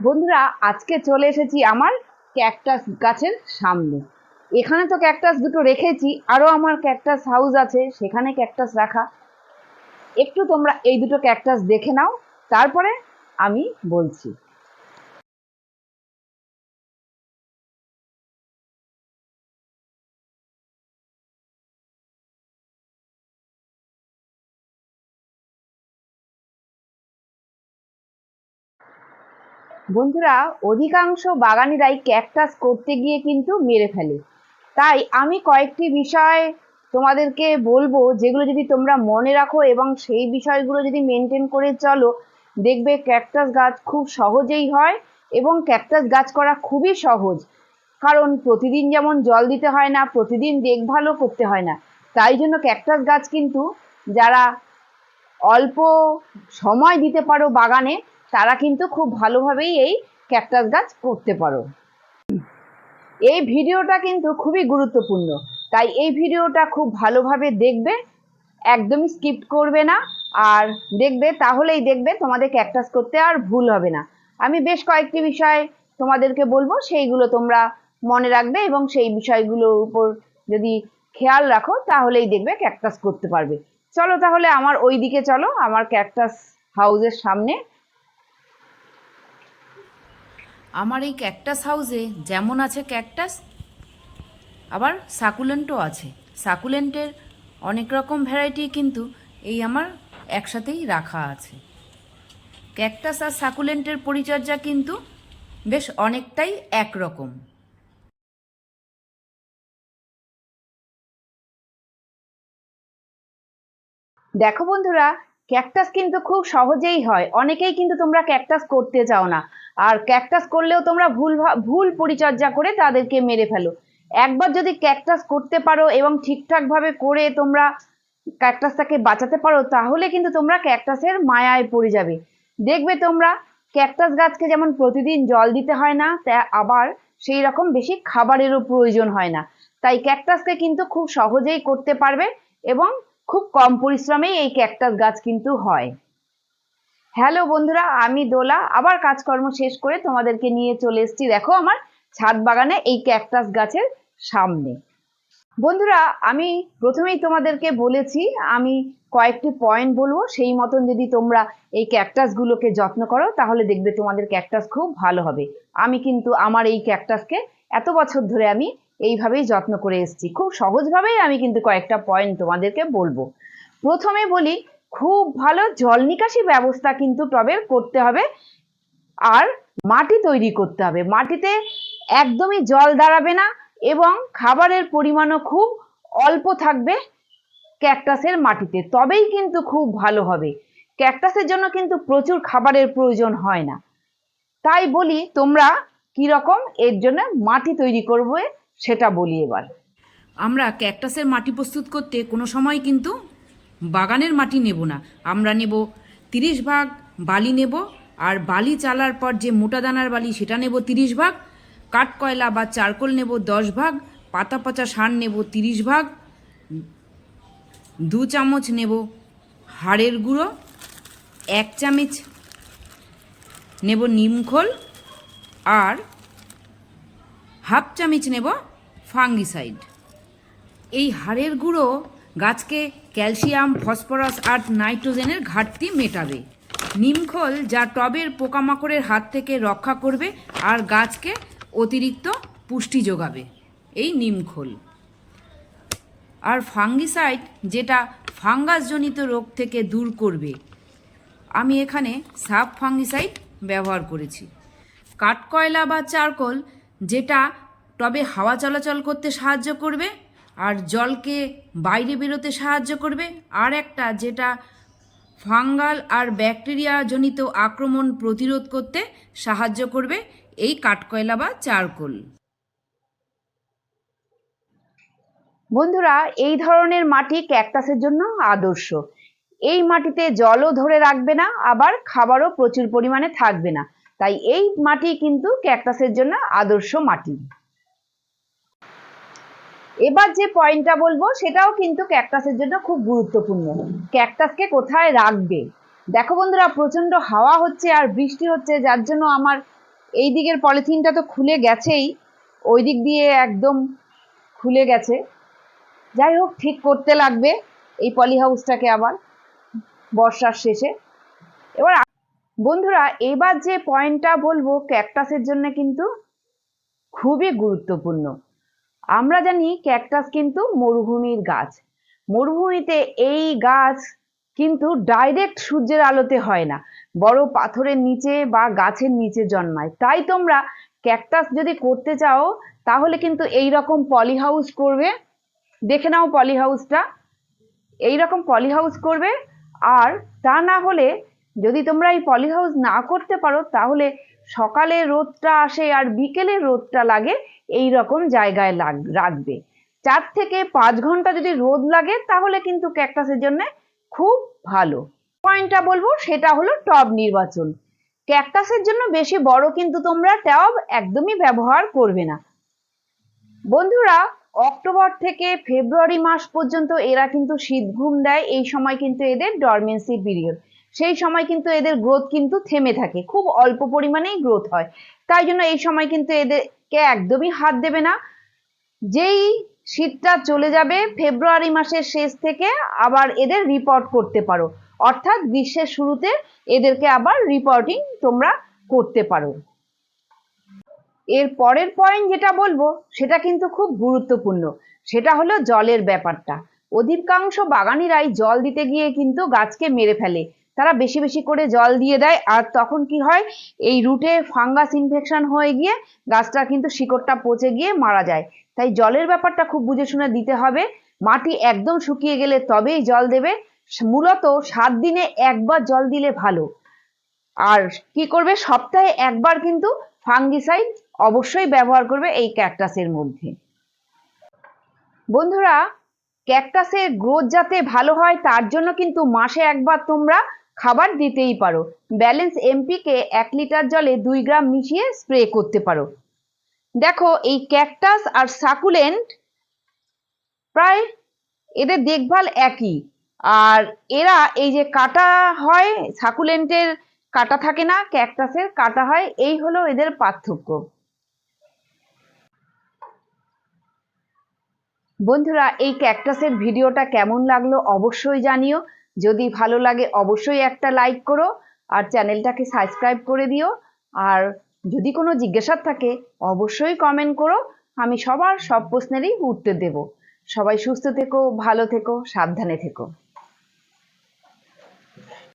বন্ধুরা, আজকে চলে এসেছি আমার ক্যাকটাস গাছের সামনে। এখানে তো ক্যাকটাস দুটো রেখেছি আরও আমার ক্যাকটাস হাউস আছে, সেখানে ক্যাকটাস রাখা। একটু তোমরা এই দুটো ক্যাকটাস দেখে নাও, তারপরে আমি বলছি। বন্ধুরা, অধিকাংশ বাগানিরাই ক্যাকটাস করতে গিয়ে কিন্তু মেরে ফেলে। তাই আমি কয়েকটি বিষয় তোমাদেরকে বলব, যেগুলো যদি তোমরা মনে রাখো এবং সেই বিষয়গুলো যদি মেনটেন করে চলো, দেখবে ক্যাকটাস গাছ খুব সহজেই হয় এবং ক্যাকটাস গাছ করা খুবই সহজ। কারণ প্রতিদিন যেমন জল দিতে হয় না, প্রতিদিন দেখভালও করতে হয় না। তাই জন্য ক্যাকটাস গাছ কিন্তু যারা অল্প সময় দিতে পারো বাগানে তারা কিন্তু খুব ভালোভাবেই এই ক্যাকটাস গাছ করতে পারো। এই ভিডিওটা কিন্তু খুবই গুরুত্বপূর্ণ। তাই এই ভিডিওটা খুব ভালোভাবে দেখবে, একদমই স্কিপ করবে না, আর দেখবে, তাহলেই দেখবে তোমাদের ক্যাকটাস করতে আর ভুল হবে না। আমি বেশ কয়েকটি বিষয় তোমাদেরকে বলব, সেইগুলো তোমরা মনে রাখবে এবং সেই বিষয়গুলোর উপর যদি খেয়াল রাখো, তাহলেই দেখবে ক্যাকটাস করতে পারবে। চলো তাহলে আমার ওই দিকে চলো, আমার ক্যাকটাস হাউসের সামনে। আমার এই ক্যাকটাস হাউসে যেমন আছে ক্যাকটাস আবার সাকুলেন্টও আছে। সাকুলেন্টের অনেক রকম ভ্যারাইটি কিন্তু এই আমার একসাথেই রাখা আছে। ক্যাকটাস আর সাকুলেন্টের পরিচর্যা কিন্তু বেশ অনেকটাই একরকম। দেখো বন্ধুরা ক্যাকটাস কিন্তু খুব সহজেই হয়। অনেকেই কিন্তু তোমরা ক্যাকটাস করতে চাও না। আর ক্যাকটাস করলেও তোমরা ভুল ভুল পরিচর্যা করে তাদেরকে মেরে ফেলো। একবার যদি ক্যাকটাস করতে পারো এবং ঠিকঠাকভাবে করে তোমরা ক্যাকটাসটাকে বাঁচাতে পারো, তাহলে কিন্তু তোমরা ক্যাকটাসের মায়ায় পড়ে যাবে। দেখবে তোমরা ক্যাকটাস গাছকে যেমন প্রতিদিন জল দিতে হয় না, তা আবার সেই রকম বেশি খাবারেরও প্রয়োজন হয় না। তাই ক্যাকটাসকে কিন্তু খুব সহজেই করতে পারবে এবং খুব কম পরিশ্রমেই এই ক্যাকটাস গাছ কিন্তু হয়। হ্যালো বন্ধুরা, আমি দোলা। আবার কাজকর্ম শেষ করে তোমাদেরকে নিয়ে চলে এসেছি। দেখো আমার ছাদ বাগানে এই ক্যাকটাস গাছের সামনে। বন্ধুরা, আমি প্রথমেই তোমাদেরকে বলেছি, আমি কয়েকটি পয়েন্ট বলব। সেই মতন যদি তোমরা এই ক্যাকটাসগুলোকে যত্ন করো, তাহলে দেখবে তোমাদের ক্যাকটাস খুব ভালো হবে। আমি কিন্তু আমার এই ক্যাকটাসকে এত বছর ধরে আমি এইভাবেই যত্ন করে এসেছি। খুব সহজভাবেই আমি কিন্তু কয়েকটা পয়েন্ট তোমাদেরকে বলব। প্রথমে বলি খুব ভালো জল নিকাশি ব্যবস্থা কিন্তু টবের করতে হবে। আর মাটি তৈরি করতে হবে। মাটিতে একদমই জল দাঁড়াবে না এবং খাবারের পরিমাণও খুব অল্প থাকবে ক্যাকটাসের মাটিতে। তবেই কিন্তু খুব ভালো হবে। ক্যাকটাসের জন্য কিন্তু প্রচুর খাবারের প্রয়োজন হয় না। তাই বলি, তোমরা কি রকম এর জন্য মাটি তৈরি করবে সেটা বলি এবার। আমরা ক্যাকটাসের মাটি প্রস্তুত করতে কোনো সময় কিন্তু বাগানের মাটি নেব না, আমরা নেব তিরিশ ভাগ বালি নেব, আর বালি চালার পর যে মোটা দানার বালি সেটা নেব তিরিশ ভাগ কাঠ কয়লা বা চারকোল নেব দশ ভাগ, পাতা পচা সার নেব তিরিশ ভাগ, দু চামচ নেব হাড়ের গুঁড়ো, এক চামচ নেব নিমখোল আর হাফ চামচ নেব ফাঙ্গিসাইড। এই হাড়ের গুঁড়ো গাছকে ক্যালসিয়াম, ফসফরাস আর নাইট্রোজেনের ঘাটতি মেটাবে। নিমখোল যা টবের পোকামাকড়ের হাত থেকে রক্ষা করবে আর গাছকে অতিরিক্ত পুষ্টি যোগাবে। এই নিমখোল আর ফাঙ্গিসাইড যেটা ফাঙ্গাসজনিত রোগ থেকে দূর করবে। আমি এখানে সাব ফাঙ্গিসাইড ব্যবহার করেছি। কাঠকয়লা বা চারকোল যেটা টবে হাওয়া চলাচল করতে সাহায্য করবে আর জলকে বাইরে বেরোতে সাহায্য করবে। আর একটা, যেটা ফাঙ্গাল আর ব্যাকটেরিয়া জনিত আক্রমণ প্রতিরোধ করতে সাহায্য করবে, এই কাঠকয়লা বা চারকোল। বন্ধুরা, এই ধরনের মাটি ক্যাকটাসের জন্য আদর্শ। এই মাটিতে জলও ধরে রাখবে না, আবার খাবারও প্রচুর পরিমাণে থাকবে না। তাই এই মাটি কিন্তু ক্যাকটাসের জন্য আদর্শ মাটি। এবার যে পয়েন্টটা বলব, সেটাও কিন্তু ক্যাকটাসের জন্য খুব গুরুত্বপূর্ণ। ক্যাকটাসকে কোথায় রাখবে? দেখো বন্ধুরা প্রচণ্ড হাওয়া হচ্ছে আর বৃষ্টি হচ্ছে, যার জন্য আমার এই দিকের পলিথিনটা তো খুলে গেছেই। ওই দিক দিয়ে একদম খুলে গেছে। যাই হোক, ঠিক করতে লাগবে এই পলি হাউসটাকে আবার বর্ষার শেষে। এবার বন্ধুরা, এবার যে পয়েন্টটা বলব ক্যাকটাসের জন্য কিন্তু খুবই গুরুত্বপূর্ণ। আমরা জানি ক্যাকটাস কিন্তু মরুভূমির গাছ। মরুভূমিতে এই গাছ কিন্তু ডাইরেক্ট সূর্যের আলোতে হয় না, বড় পাথরের নিচে বা গাছের নিচে জন্মায়। তাই তোমরা ক্যাকটাস যদি করতে চাও, তাহলে কিন্তু এই রকম পলি হাউস করবে। দেখে নাও পলি হাউসটা এই রকম পলি হাউস করবে। আর তা না হলে যদি তোমরা এই পলি হাউস না করতে পারো, তাহলে সকালে রোদটা আসে আর বিকেলে রোদটা লাগে এই রকম জায়গায় লাগ- রাখবে। চার থেকে পাঁচ ঘণ্টা যদি রোদ লাগে, তাহলে কিন্তু ক্যাকটাসের জন্য খুব ভালো। পয়েন্টটা বলব, সেটা হলো টব নির্বাচন। ক্যাকটাসের জন্য বেশি বড় কিন্তু তোমরা টব একদমই ব্যবহার করবে না। বন্ধুরা, অক্টোবর থেকে ফেব্রুয়ারি মাস পর্যন্ত এরা কিন্তু শীত ঘুম দেয়, এই সময় কিন্তু এদের ডরমেন্সি পিরিয়ড সেই সময় কিন্তু এদের গ্রোথ কিন্তু থেমে থাকে। খুব অল্প পরিমাণেই গ্রোথ হয়। তাই জন্য এই সময় কিন্তু এদেরকে একদমই হাত দেবে না। যেই শীতটা চলে যাবে, ফেব্রুয়ারি মাসের শেষ থেকে আবার এদের রিপোর্ট করতে পারো। অর্থাৎ গ্রীষ্মের শুরুতে এদেরকে আবার রিপোর্টিং তোমরা করতে পারো। এর পরের পয়েন্ট যেটা বলব, সেটা কিন্তু খুব গুরুত্বপূর্ণ। সেটা হলো জলের ব্যাপারটা। অধিকাংশ বাগানিরাই জল দিতে গিয়ে কিন্তু গাছকে মেরে ফেলে। তারা বেশি বেশি করে জল দিয়ে দেয়, আর তখন কি হয়, এই রুটে ফাঙ্গাস ইনফেকশন হয়ে গিয়ে গাছটা কিন্তু শিকড়টা পচে গিয়ে মারা যায়। তাই জলের ব্যাপারটা খুব বুঝে শুনে দিতে হবে। মাটি একদম শুকিয়ে গেলে তবেই জল দেবে। মূলত সাত দিনে একবার জল দিলে ভালো। আর কি করবে, সপ্তাহে একবার কিন্তু ফাঙ্গিসাইড অবশ্যই ব্যবহার করবে এই ক্যাকটাসের মধ্যে। বন্ধুরা ক্যাকটাসের গ্রোথ যাতে ভালো হয়, তার জন্য কিন্তু মাসে একবার তোমরা খাবার দিতেই পারো। ব্যালেন্স এমপিকে এক লিটার জলে দুই গ্রাম মিশিয়ে স্প্রে করতে পারো। দেখো, এই ক্যাকটাস আর সাকুলেন্ট প্রায় এদের দেখভাল একই। আর এরা এই যে কাটা হয়, সাকুলেন্টের কাটা থাকে না, ক্যাকটাসের কাটা হয়, এই হলো এদের পার্থক্য। বন্ধুরা, এই ক্যাকটাসের ভিডিওটা কেমন লাগল অবশ্যই জানিও। যদি ভালো লাগে অবশ্যই একটা লাইক করো আর চ্যানেলটাকে সাবস্ক্রাইব করে দিও। আর যদি কোনো জিজ্ঞাসা থাকে, অবশ্যই কমেন্ট করো। আমি সবার সব প্রশ্নেরই উত্তর দেব। সবাই সুস্থ থেকো, ভালো থেকো, সাবধানে থেকো।